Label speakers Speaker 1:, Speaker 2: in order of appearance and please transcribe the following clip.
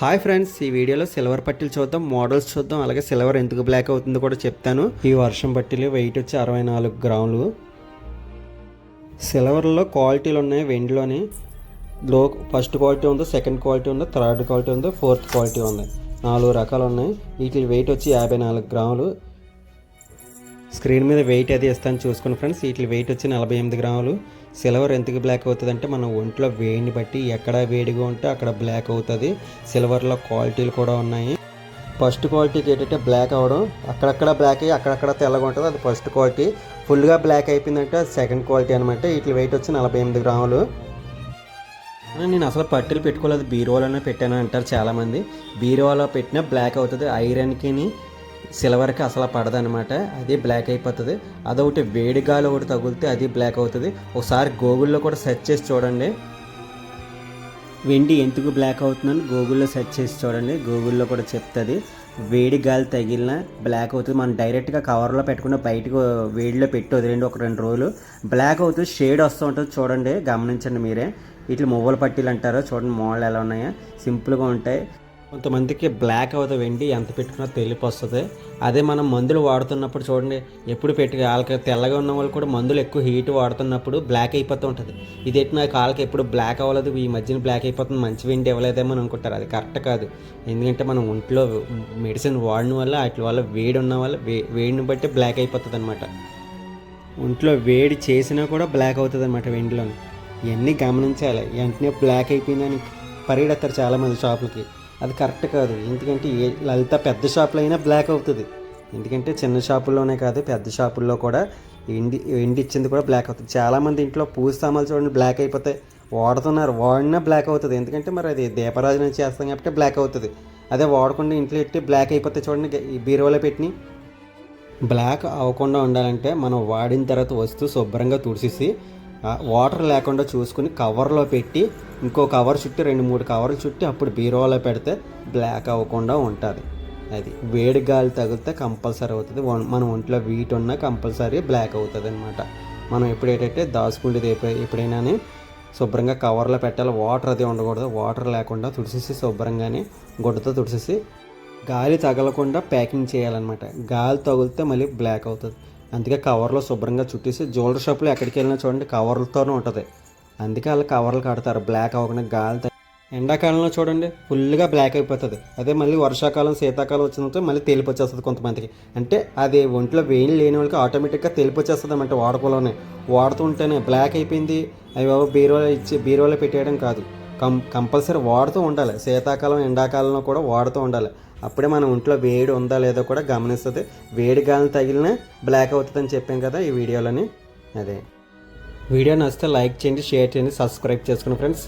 Speaker 1: Hi friends ఈ వీడియోలో silver పట్టీలు చూద్దాం మోడల్స్ చూద్దాం అలాగే సిల్వర్ ఎందుకు బ్లాక్ అవుతుందో కూడా చెప్తాను. ఈ వర్షం పట్టీలు వెయిట్ వచ్చి అరవై నాలుగు గ్రాములు. సిల్వర్లో క్వాలిటీలు ఉన్నాయి వెండిలోని లో ఫస్ట్ క్వాలిటీ ఉంది సెకండ్ క్వాలిటీ ఉంది థర్డ్ క్వాలిటీ ఉంది ఫోర్త్ క్వాలిటీ ఉంది. నాలుగు రకాలు ఉన్నాయి. వీటి వెయిట్ వచ్చి యాభై నాలుగు గ్రాములు. స్క్రీన్ మీద వెయిట్ అది ఇస్తాను చూసుకోండి ఫ్రెండ్స్ వీటి వెయిట్ వచ్చి నలభై ఎనిమిది గ్రాములు. సిల్వర్ ఎందుకు బ్లాక్ అవుతుంది అంటే మన ఒంట్లో వేడిని బట్టి ఎక్కడ వేడిగా ఉంటే అక్కడ బ్లాక్ అవుతుంది. సిల్వర్లో క్వాలిటీలు కూడా ఉన్నాయి. ఫస్ట్ క్వాలిటీకి ఏంటంటే బ్లాక్ అవ్వడం అక్కడక్కడ బ్లాక్ అయ్యి అక్కడక్కడ తెల్లగా ఉంటుంది. అది ఫస్ట్ క్వాలిటీ ఫుల్గా బ్లాక్ అయిపోయిందంటే అది సెకండ్ క్వాలిటీ అనమాట వీటి వెయిట్ వచ్చి నలభై ఎనిమిది గ్రాములు. నేను అసలు పట్టీలు పెట్టుకోలేదు. బీరువాలోనే పెట్టాను అంటారు చాలామంది. బీరువాలో పెట్టినా బ్లాక్ అవుతుంది. ఐరన్కి సిల్వర్కి అసలు పడదనమాట అది బ్లాక్ అయిపోతుంది. అదొకటి వేడి గాలి ఒకటి తగిలితే అది బ్లాక్ అవుతుంది. ఒకసారి గూగుల్లో కూడా సెర్చ్ చేసి చూడండి. వెండి ఎందుకు బ్లాక్ అవుతుందని గూగుల్లో సెర్చ్ చేసి చూడండి. గూగుల్లో కూడా చెప్తుంది. వేడి గాలి తగిలిన బ్లాక్ అవుతుంది. మనం డైరెక్ట్గా కవర్లో పెట్టుకున్న బయటకు వేడిలో పెట్టి వదిలేండి ఒక రెండు రోజులు. బ్లాక్ అవుతుంది. షేడ్ వస్తూ ఉంటుంది చూడండి. గమనించండి మీరే. వీటిలో మువ్వల పట్టీలు అంటారు. చూడండి మోడల్ ఎలా ఉన్నాయో. సింపుల్గా ఉంటాయి. కొంతమందికి బ్లాక్ అవుతుంది వెండి ఎంత పెట్టుకున్నా తెలిపి వస్తుంది. అదే మనం మందులు వాడుతున్నప్పుడు చూడండి ఎప్పుడు పెట్టి వాళ్ళకి తెల్లగా ఉన్న వాళ్ళు కూడా మందులు ఎక్కువ హీట్ వాడుతున్నప్పుడు బ్లాక్ అయిపోతూ ఉంటుంది. ఇది ఎట్టి నా కాళ్ళకి ఎప్పుడు బ్లాక్ అవ్వలేదు ఈ మధ్యన బ్లాక్ అయిపోతుంది మంచి వెండి ఇవ్వలేదేమో అని అనుకుంటారు. అది కరెక్ట్ కాదు. ఎందుకంటే మనం ఒంట్లో మెడిసిన్ వాడిన వల్ల వాటి వల్ల వేడి ఉన్న వల్ల వే వేడిని బట్టి బ్లాక్ అయిపోతుంది అనమాట ఒంట్లో వేడి చేసినా కూడా బ్లాక్ అవుతుంది అనమాట వెండిలోని. ఇవన్నీ గమనించాలి. వెంటనే బ్లాక్ అయిపోయిందని పరిగెడతారు చాలామంది షాపులకి. అది కరెక్ట్ కాదు. ఎందుకంటే ఏ లలిత పెద్ద షాపులో అయినా బ్లాక్ అవుతుంది. ఎందుకంటే చిన్న షాపుల్లోనే కాదు పెద్ద షాపుల్లో కూడా ఎండి ఎండి ఇచ్చింది కూడా బ్లాక్ అవుతుంది. చాలామంది ఇంట్లో పూజ సామాన్లు చూడండి బ్లాక్ అయిపోతాయి. వాడుతున్నారు. వాడినా బ్లాక్ అవుతుంది. ఎందుకంటే మరి అది దీపరాజన చేస్తాం కాబట్టి బ్లాక్ అవుతుంది. అదే వాడకుండా ఇంట్లో పెట్టి బ్లాక్ అయిపోతే చూడండి. ఈ బీరువాలో పెట్టిన. బ్లాక్ అవ్వకుండా ఉండాలంటే మనం వాడిన తర్వాత వస్తువు శుభ్రంగా తుడిచేసి వాటర్ లేకుండా చూసుకుని కవర్లో పెట్టి ఇంకో కవర్ చుట్టి రెండు మూడు కవర్లు చుట్టి అప్పుడు బీరోలో పెడితే బ్లాక్ అవ్వకుండా ఉంటుంది. అది వేడి గాలి తగిలితే కంపల్సరీ అవుతుంది. మన ఒంట్లో వీట్ ఉన్నా కంపల్సరీ బ్లాక్ అవుతుంది అనమాట మనం ఎప్పుడేటంటే దాచుకుంటే ఎప్పుడైనా శుభ్రంగా కవర్లో పెట్టాలి వాటర్ అది ఉండకూడదు. వాటర్ లేకుండా తుడిసేసి శుభ్రంగానే గుడ్డతో తుడిసేసి గాలి తగలకుండా ప్యాకింగ్ చేయాలన్నమాట. గాలి తగిలితే మళ్ళీ బ్లాక్ అవుతుంది. అందుకే కవర్లో శుభ్రంగా చుట్టేసి జ్యువెలరీ షాప్లో ఎక్కడికి వెళ్ళినా చూడండి కవర్లతోనే ఉంటుంది. అందుకే వాళ్ళు కవర్లు కడతారు. బ్లాక్ అవ్వకుండా గాలి ఎండాకాలంలో చూడండి ఫుల్గా బ్లాక్ అయిపోతుంది. అదే మళ్ళీ వర్షాకాలం శీతాకాలం వచ్చినప్పుడు మళ్ళీ తేలిపి వచ్చేస్తుంది కొంతమందికి. అంటే అది ఒంట్లో వేడి లేని వాళ్ళకి ఆటోమేటిక్గా తేలిపి వచ్చేస్తుంది అన్నమాట వాడకలోనే వాడుతుంటేనే బ్లాక్ అయిపోయింది. అవి బాబు బీరువాలో ఇచ్చి బీరువాలో పెట్టేయడం కాదు. కం కంపల్సరీ వాడుతూ ఉండాలి. శీతాకాలం ఎండాకాలంలో కూడా వాడుతూ ఉండాలి. అప్పుడే మన ఒంట్లో వేడి ఉందా లేదో కూడా గమనిస్తుంది. వేడి గాలి తగిలినా బ్లాక్ అవుతుందని చెప్పాం కదా ఈ వీడియోలోని. అదే. వీడియో నచ్చితే లైక్ చేయండి షేర్ చేయండి సబ్స్క్రైబ్ చేసుకోండి ఫ్రెండ్స్.